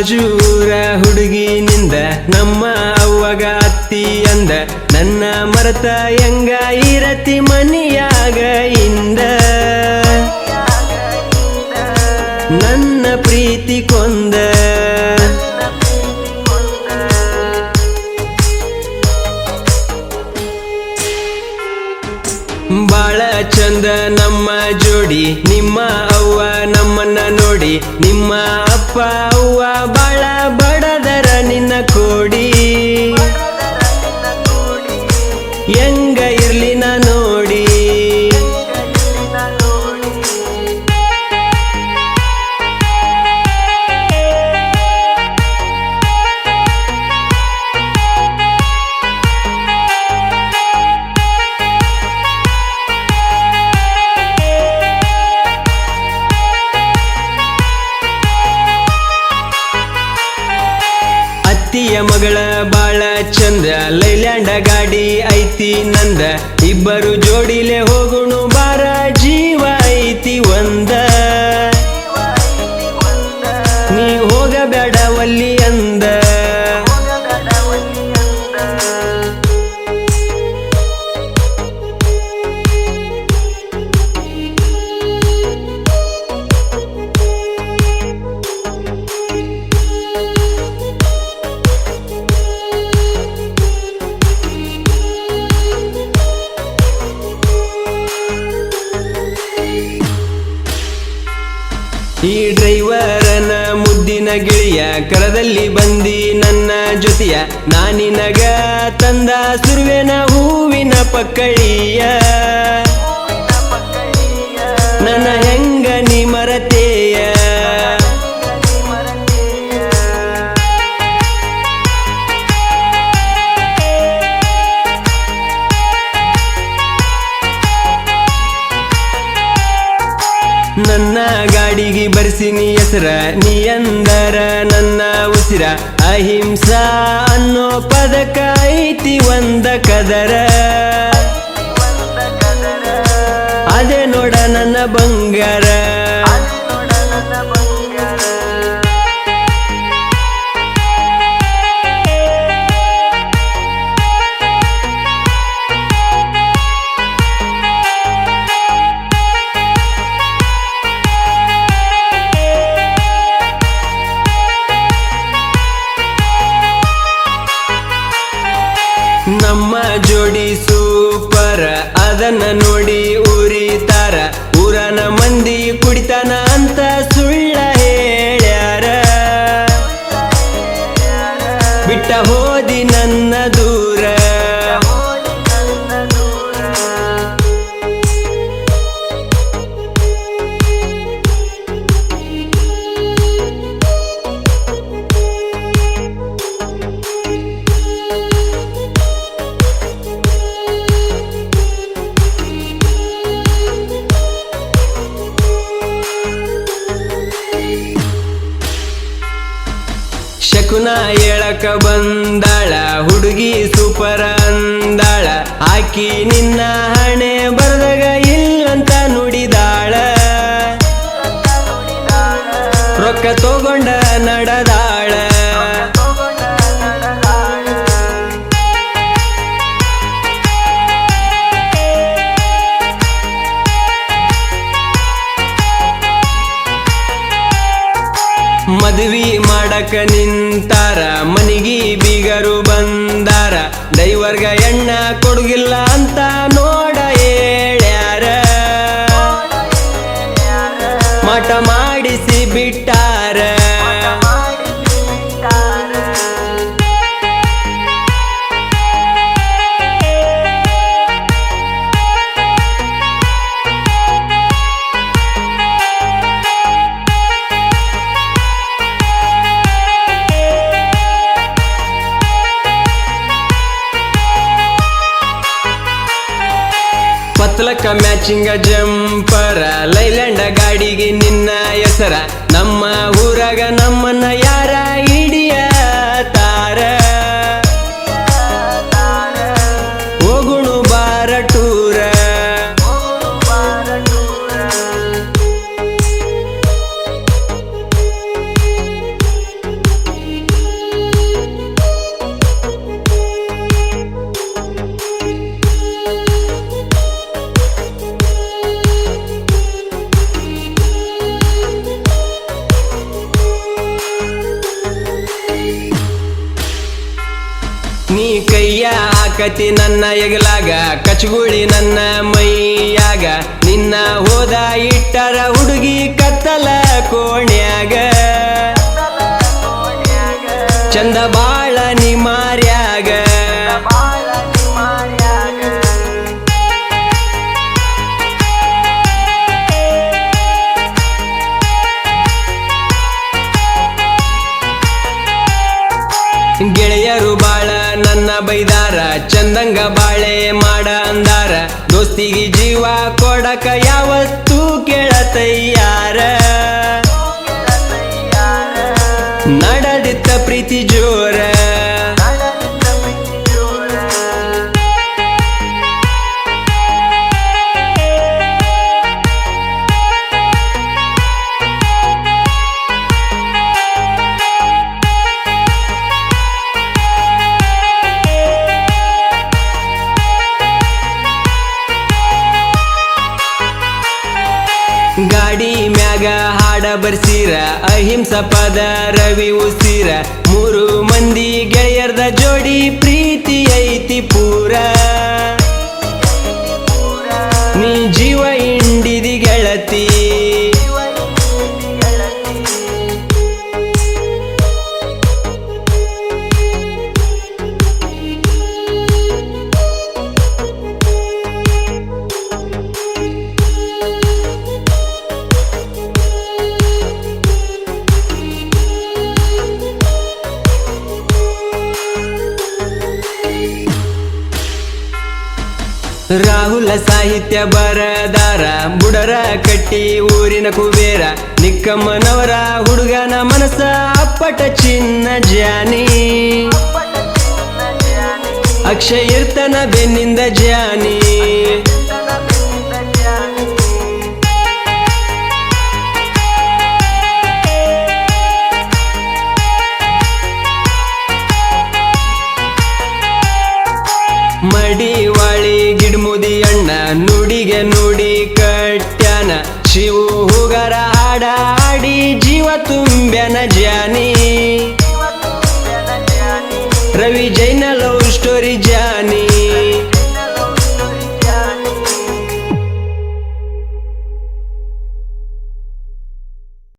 ಬಾಜೂರ ಹುಡುಗಿನಿಂದ ನಮ್ಮ ಅವ್ವಗ ಅತ್ತಿ ಅಂದ ನನ್ನ ಮರತ ಹೆಂಗ ಇರತಿ ಮನಿಯಾಗ ಬಾಳ ಚಂದ ನಮ್ಮ ಜೋಡಿ, ನಿಮ್ಮ ಅವ್ವ ನಮ್ಮನ್ನ ನೋಡಿ, ನಿಮ್ಮ ಅಪ್ಪ ಅವ್ವ ಬಾಳ ಬಡದರ ನಿನ್ನ ಕೋಡಿ. ಈ ಡ್ರೈವರನ ಮುದ್ದಿನ ಗಿಳಿಯ ಕರದಲ್ಲಿ ಬಂದಿ ನನ್ನ ಜೊತೆಯ ನಾನಿನಗ ತಂದ ಸುರುವೆನ ಹೂವಿನ ಪಕ್ಕಳಿಯ. ನನ್ನ ಹೆಂಗ ನೀ ಮರತೇಯ ನೀ ಹೆಸರ, ನೀ ಅಂದರ ನನ್ನ ಉಸಿರ. ಅಹಿಂಸಾ ಅನ್ನೋ ಪದಕ ಐತಿ ಒಂದ ಕದರ. ಅದೇ ನೋಡ ನನ್ನ ಬಂಗಾರ. ಬಿಟ್ಟ ಶಕುನ ಹೇಳಕ ಬಂದಾಳ, ಹುಡುಗಿ ಸೂಪರ್ ಅಂದಾಳ. ಆಕಿ ನಿನ್ನ ಹಣೆ ಬರದಾಗ ಇಲ್ಲಂತ ನುಡಿದಾಳ. ರೊಕ್ಕ ತಗೊಂಡ ನಡೆದಾಳ ಡೈವರ್ಗ ಎಣ್ಣ ಕೊಡುಗಿಲ್ಲ ಅಂತ ನೋಡ ಹೇಳ್ಯಾರ. ಮಠ ಮಾಡಿಸಿ ಬಿಟ್ಟಾರ ಪತ್ಲಕ ಮ್ಯಾಚಿಂಗ ಜಂಪರ. ಲೈಲ್ಯಾಂಡ ಗಾಡಿಗೆ ನಿನ್ನ ಹೆಸರ. ನಮ್ಮ ಊರಾಗ ನಮ್ಮನ್ನ ಕುಂದ್ರಾಕತಿ ನನ್ನ ಎಗಲಾಗ, ಕಚಗುಳಿ ನನ್ನ ಮೈಯಾಗ. ನಿನ್ನ ಹೋದ ಇಟ್ಟರ ಹುಡುಗಿ ಕತ್ತಲ ಕೋಣ್ಯಾಗ. ಚಂದ ಬಾಳ ನೀ ದೋಸ್ತಿಗೆ ಜೀವ ಕೊಡಕ ಯಾವತ್ತೂ ಕೇಳತಯ್ಯಾರ. ಬರ್ಸೀರ ಅಹಿಂಸ ಪದ ರವಿ ಉಸಿರ. ಮೂರು ಮಂದಿ ಗೆಳೆಯರ್ದ ಜೋಡಿ ಪ್ರೀತಿ ಐತಿ ಪೂರ. ನೀ ಜೀವ ರಾಹುಲ ಸಾಹಿತ್ಯ ಬರದಾರ. ಬುಡರ ಕಟ್ಟಿ ಊರಿನ ಕುಬೇರ. ನಿಕ್ಕಮ್ಮನವರ ಹುಡುಗನ ಮನಸ ಅಪ್ಪಟ ಚಿನ್ನ ಜಾನಿ. ಅಕ್ಷಯ ಇರ್ತನ ಬೆನ್ನಿಂದ ಜಾನಿ. ಹಾಡ ಹಾಡಿ ಜೀವ ತುಂಬ್ಯಾನ ಜಾನಿ ರವಿ ಜೈನ ಲವ್ ಸ್ಟೋರಿ ಜಾನಿ